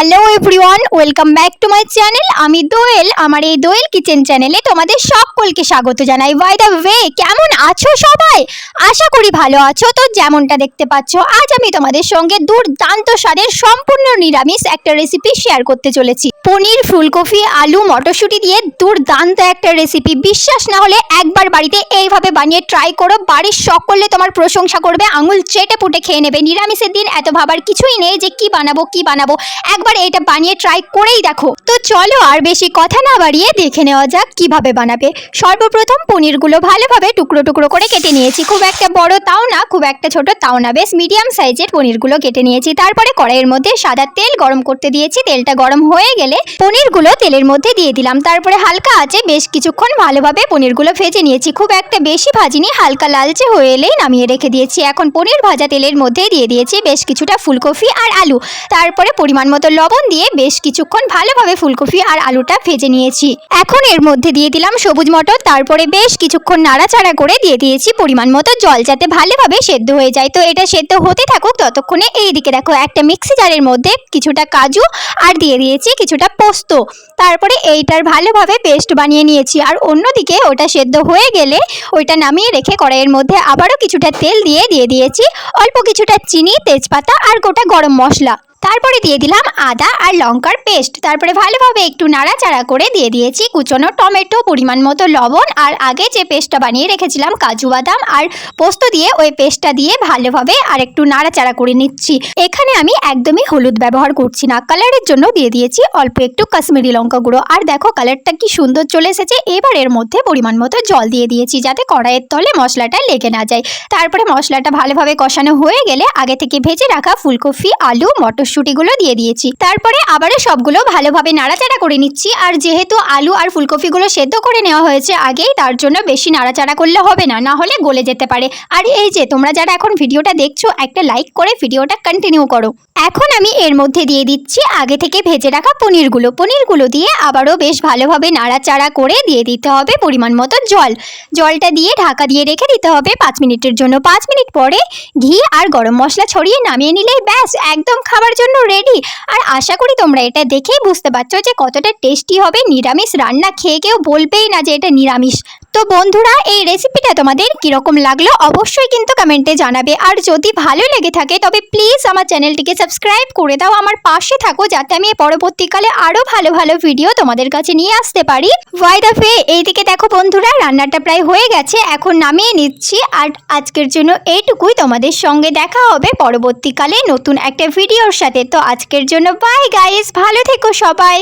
Hello everyone welcome back to my channel আমি দোয়েল, আমার এই দোয়েল কিচেন চ্যানেলে তোমাদের সকলকে স্বাগত জানাই। বাই দ্য ওয়ে কেমন আছো সবাই? আশা করি ভালো আছো। তো যেমনটা দেখতে পাচ্ছ, আজ আমি তোমাদের সঙ্গে দুর্দান্ত স্বাদের সম্পূর্ণ নিরামিষ একটা রেসিপি শেয়ার করতে চলেছি। পনির, ফুলকপি, আলু, মটরশুঁটি দিয়ে দুর্দান্ত একটা রেসিপি বিশ্বাস না হলে একবার বাড়িতে এইভাবে বানিয়ে ট্রাই করো। বাড়ির সকলে তোমার প্রশংসা করবে। আঙুল চেটে পুটে খেয়ে নেবে। নিরামিষের দিন এত ভাবার কিছুই নেই যে কি বানাবো কি বানাবো। একবার এটা বানিয়ে ট্রাই করেই দেখো। তো চলো আর বেশি কথা না বাড়িয়ে দেখে নেওয়া যাক কীভাবে বানাবে। সর্বপ্রথম পনিরগুলো ভালোভাবে টুকরো টুকরো করে কেটে নিয়েছি। খুব একটা বড় তাও না, খুব একটা ছোট তাও না। বেশ মিডিয়াম সাইজের পনিরগুলো কেটে নিয়েছি। তারপরে কড়াইয়ের মধ্যে সাদা তেল গরম করতে দিয়েছি। তেলটা গরম হয়ে গেলে পনিরগুলো তেলের মধ্যে দিয়ে দিলাম। তারপরে হালকা আছে বেশ কিছুক্ষণ ভালোভাবে পনিরগুলো ভেজে নিয়েছি। খুব একটা বেশি ভাজিনি, হালকা লালচে হয়ে এলেই নামিয়ে রেখে দিয়েছি। এখন পনির ভাজা তেলের মধ্যে দিয়ে দিয়েছি বেশ কিছুটা ফুলকপি আর আলু। তারপরে পরিমাণ মতো লবণ দিয়ে বেশ কিছুক্ষণ ভালোভাবে ফুলকপি আর আলুটা ভেজে নিয়েছি। এখন এর মধ্যে দিয়ে দিলাম সবুজ মটর, তারপরে বেশ কিছুক্ষণ নাড়াচাড়া করে দিয়ে দিয়েছি পরিমাণ মতো জল যাতে ভালোভাবে সেদ্ধ হয়ে যায়। তো এটা সেদ্ধ হতে থাকুক ততক্ষণে এই দিকে দেখো একটা মিক্সি জারের মধ্যে কিছুটা কাজু আর দিয়ে দিয়েছি কিছুটা পোস্ত। তারপরে এইটার ভালোভাবে পেস্ট বানিয়ে নিয়েছি আর অন্যদিকে ওটা সেদ্ধ হয়ে গেলে ওইটা নামিয়ে রেখে কড়াইয়ের মধ্যে আবারও কিছুটা তেল দিয়ে দিয়ে দিয়েছি। অল্প কিছুটা চিনি, তেজপাতা আর গোটা গরম মশলা। তারপরে দিয়ে দিলাম আদা আর লঙ্কার পেস্ট। তারপরে ভালোভাবে একটু নাড়াচাড়া করে দিয়ে দিয়েছি কুচনো টমেটো, পরিমাণ মতো লবণ আর আগে যে পেস্টটা বানিয়ে রেখেছিলাম কাজু বাদাম আর পোস্ত দিয়ে ওই পেস্টটা দিয়ে ভালোভাবে আর একটু নাড়াচাড়া করে নিচ্ছি। এখানে আমি একদমই হলুদ ব্যবহার করছি না। কালারের জন্য দিয়ে দিয়েছি অল্প একটু কাশ্মীরি লঙ্কা গুঁড়ো। আর দেখো কালারটা কি সুন্দর চলে এসেছে। এবার এর মধ্যে পরিমাণ মতো জল দিয়ে দিয়েছি যাতে কড়াইয়ের তলে মশলাটা লেগে না যায়। তারপরে মশলাটা ভালোভাবে কষানো হয়ে গেলে আগে থেকে ভেজে রাখা ফুলকপি, আলু মটরশুঁটিগুলো দিয়ে দিয়েছি। তারপরে আবারও সবগুলো ভালোভাবে নাড়াচাড়া করে নিচ্ছি। আর যেহেতু আলু আর ফুলকপিগুলো সেদ্ধ করে নেওয়া হয়েছে আগেই, তার জন্য বেশি নাড়াচাড়া করলে হবে না না হলে গলে যেতে পারে। আর এই যে, তোমরা যারা এখন ভিডিওটা দেখছ, একটা লাইক করে ভিডিওটা কন্টিনিউ করো। এখন আমি এর মধ্যে দিয়ে দিচ্ছি আগে থেকে ভেজে রাখা পনিরগুলো। পনিরগুলো দিয়ে আবারও বেশ ভালোভাবে নাড়াচাড়া করে দিয়ে দিতে হবে পরিমাণ মতো জল। জলটা দিয়ে ঢাকা দিয়ে রেখে দিতে হবে পাঁচ মিনিটের জন্য। পাঁচ মিনিট পরে ঘি আর গরম মশলা ছড়িয়ে নামিয়ে নিলেই ব্যাস, একদম খাবার জন্য রেডি আর আশা করি তোমরা এটা দেখেই বুঝতে পারছ যে কতটা টেস্টি হবে নিরামিষ রান্না। খেয়ে কেউ বলবেই না যে এটা নিরামিষ। তো বন্ধুরা, এই রেসিপিটা তোমাদের কীরকম লাগল অবশ্যই কিন্তু কমেন্টে জানাবে। আর যদি ভালো লেগে থাকে, তবে প্লিজ আমার চ্যানেলটিকে সাবস্ক্রাইব করে দাও, আমার পাশে থাকো, যাতে আমি পরবর্তীকালে আরও ভালো ভালো ভিডিও তোমাদের কাছে নিয়ে আসতে পারি। ওয়াই দ্য ফে এইদিকে দেখো বন্ধুরা, রান্নাটা প্রায় হয়ে গেছে, এখন নামিয়ে নিচ্ছি। আর আজকের জন্য এইটুকুই তোমাদের সঙ্গে দেখা হবে পরবর্তীকালে নতুন একটা ভিডিওর সাথে। তো আজকের জন্য বাই গাইস ভালো থেকো সবাই।